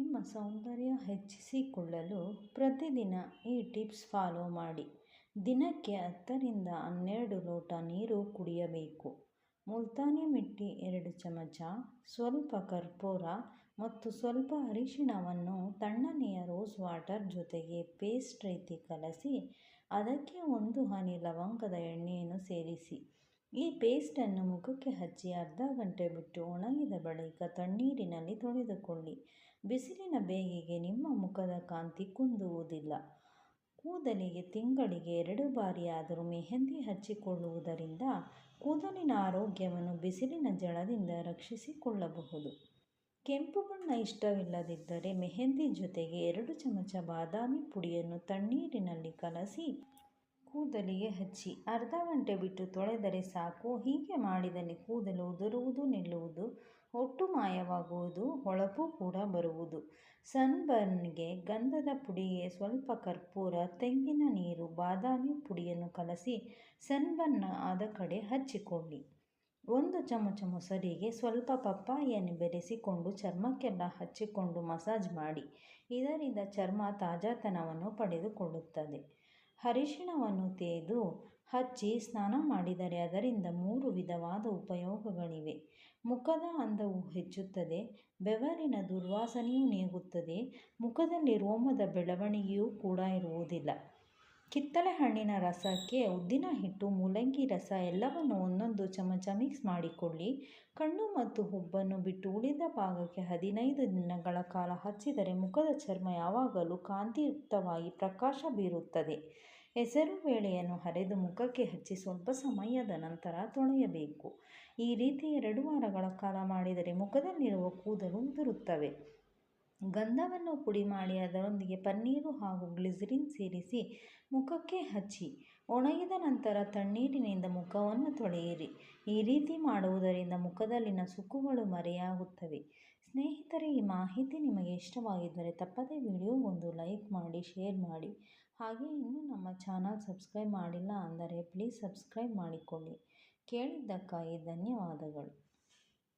ನಿಮ್ಮ ಸೌಂದರ್ಯ ಹೆಚ್ಚಿಸಿಕೊಳ್ಳಲು ಪ್ರತಿದಿನ ಈ ಟಿಪ್ಸ್ ಫಾಲೋ ಮಾಡಿ. ದಿನಕ್ಕೆ ಹತ್ತರಿಂದ ಹನ್ನೆರಡು ಲೋಟ ನೀರು ಕುಡಿಯಬೇಕು. ಮುಲ್ತಾನಿ ಮಿಟ್ಟಿ ಎರಡು ಚಮಚ, ಸ್ವಲ್ಪ ಕರ್ಪೂರ ಮತ್ತು ಸ್ವಲ್ಪ ಅರಿಶಿಣವನ್ನು ತಣ್ಣನೆಯ ರೋಸ್ ವಾಟರ್ ಜೊತೆಗೆ ಪೇಸ್ಟ್ ರೀತಿ ಕಲಸಿ, ಅದಕ್ಕೆ ಒಂದು ಹನಿ ಲವಂಗದ ಎಣ್ಣೆಯನ್ನು ಸೇರಿಸಿ. ಈ ಪೇಸ್ಟನ್ನು ಮುಖಕ್ಕೆ ಹಚ್ಚಿ ಅರ್ಧ ಗಂಟೆ ಬಿಟ್ಟು ಒಣಗಿದ ಬಳಿಕ ತಣ್ಣೀರಿನಲ್ಲಿ ತೊಳೆದುಕೊಳ್ಳಿ. ಬಿಸಿಲಿನ ಬೇಗೆಗೆ ನಿಮ್ಮ ಮುಖದ ಕಾಂತಿ ಕುಂದುವುದಿಲ್ಲ. ಕೂದಲಿಗೆ ತಿಂಗಳಿಗೆ ಎರಡು ಬಾರಿಯಾದರೂ ಮೆಹಂದಿ ಹಚ್ಚಿಕೊಳ್ಳುವುದರಿಂದ ಕೂದಲಿನ ಆರೋಗ್ಯವನ್ನು ಬಿಸಿಲಿನ ಜಳದಿಂದ ರಕ್ಷಿಸಿಕೊಳ್ಳಬಹುದು. ಕೆಂಪು ಬಣ್ಣ ಇಷ್ಟವಿಲ್ಲದಿದ್ದರೆ ಮೆಹಂದಿ ಜೊತೆಗೆ ಎರಡು ಚಮಚ ಬಾದಾಮಿ ಪುಡಿಯನ್ನು ತಣ್ಣೀರಿನಲ್ಲಿ ಕಲಸಿ ಕೂದಲಿಗೆ ಹಚ್ಚಿ ಅರ್ಧ ಗಂಟೆ ಬಿಟ್ಟು ತೊಳೆದರೆ ಸಾಕು. ಹೀಗೆ ಮಾಡಿದಲ್ಲಿ ಕೂದಲು ಉದುರುವುದು, ನಿಲ್ಲುವುದು, ಒಟ್ಟು ಮಾಯವಾಗುವುದು, ಹೊಳಪು ಕೂಡ ಬರುವುದು. ಸನ್ಬರ್ನ್ಗೆ ಗಂಧದ ಪುಡಿಗೆ ಸ್ವಲ್ಪ ಕರ್ಪೂರ, ತೆಂಗಿನ ನೀರು, ಬಾದಾಮಿ ಪುಡಿಯನ್ನು ಕಲಸಿ ಸನ್ಬರ್ನ್ ಆದ ಕಡೆ ಹಚ್ಚಿಕೊಳ್ಳಿ. ಒಂದು ಚಮಚ ಮೊಸರಿಗೆ ಸ್ವಲ್ಪ ಪಪ್ಪಾಯಿಯನ್ನು ಬೆರೆಸಿಕೊಂಡು ಚರ್ಮಕ್ಕೆಲ್ಲ ಹಚ್ಚಿಕೊಂಡು ಮಸಾಜ್ ಮಾಡಿ. ಇದರಿಂದ ಚರ್ಮ ತಾಜಾತನವನ್ನು ಪಡೆದುಕೊಳ್ಳುತ್ತದೆ. ಅರಿಶಿಣವನ್ನು ತೇದು ಹಚ್ಚಿ ಸ್ನಾನ ಮಾಡಿದರೆ ಅದರಿಂದ ಮೂರು ವಿಧವಾದ ಉಪಯೋಗಗಳಿವೆ. ಮುಖದ ಅಂದವು ಹೆಚ್ಚುತ್ತದೆ, ಬೆವರಿನ ದುರ್ವಾಸನೆಯೂ ನೀಗುತ್ತದೆ, ಮುಖದಲ್ಲಿ ರೋಮದ ಬೆಳವಣಿಗೆಯೂ ಕೂಡ ಇರುವುದಿಲ್ಲ. ಕಿತ್ತಳೆ ಹಣ್ಣಿನ ರಸಕ್ಕೆ ಉದ್ದಿನ ಹಿಟ್ಟು, ಮೂಲಂಗಿ ರಸ ಎಲ್ಲವನ್ನು ಒಂದೊಂದು ಚಮಚ ಮಿಕ್ಸ್ ಮಾಡಿಕೊಳ್ಳಿ. ಕಣ್ಣು ಮತ್ತು ಹುಬ್ಬನ್ನು ಬಿಟ್ಟು ಉಳಿದ ಭಾಗಕ್ಕೆ ಹದಿನೈದು ದಿನಗಳ ಕಾಲ ಹಚ್ಚಿದರೆ ಮುಖದ ಚರ್ಮ ಯಾವಾಗಲೂ ಕಾಂತಿಯುಕ್ತವಾಗಿ ಪ್ರಕಾಶ ಬೀರುತ್ತದೆ. ಹೆಸರು ಬೇಳೆಯನ್ನು ಹರಿದು ಮುಖಕ್ಕೆ ಹಚ್ಚಿ ಸ್ವಲ್ಪ ಸಮಯದ ನಂತರ ತೊಳೆಯಬೇಕು. ಈ ರೀತಿ ಎರಡು ವಾರಗಳ ಕಾಲ ಮಾಡಿದರೆ ಮುಖದಲ್ಲಿರುವ ಕೂದಲು ಉದುರುತ್ತವೆ ಗಂಧವನ್ನು ಪುಡಿ ಮಾಡಿ ಅದರೊಂದಿಗೆ ಪನ್ನೀರು ಹಾಗೂ ಗ್ಲಿಸರಿನ್ ಸೇರಿಸಿ ಮುಖಕ್ಕೆ ಹಚ್ಚಿ, ಒಣಗಿದ ನಂತರ ತಣ್ಣೀರಿನಿಂದ ಮುಖವನ್ನು ತೊಳೆಯಿರಿ. ಈ ರೀತಿ ಮಾಡುವುದರಿಂದ ಮುಖದಲ್ಲಿನ ಸುಕ್ಕುಗಳು ಮರೆಯಾಗುತ್ತವೆ. ಸ್ನೇಹಿತರೆ, ಈ ಮಾಹಿತಿ ನಿಮಗೆ ಇಷ್ಟವಾಗಿದ್ದರೆ ತಪ್ಪದೇ ವಿಡಿಯೋಗೊಂದು ಲೈಕ್ ಮಾಡಿ, ಶೇರ್ ಮಾಡಿ. ಹಾಗೆ ಇನ್ನೂ ನಮ್ಮ ಚಾನಲ್ ಸಬ್ಸ್ಕ್ರೈಬ್ ಮಾಡಿಲ್ಲ ಅಂದರೆ ಪ್ಲೀಸ್ ಸಬ್ಸ್ಕ್ರೈಬ್ ಮಾಡಿಕೊಳ್ಳಿ. ಕೇಳಿದ್ದಕ್ಕಾಗಿ ಧನ್ಯವಾದಗಳು.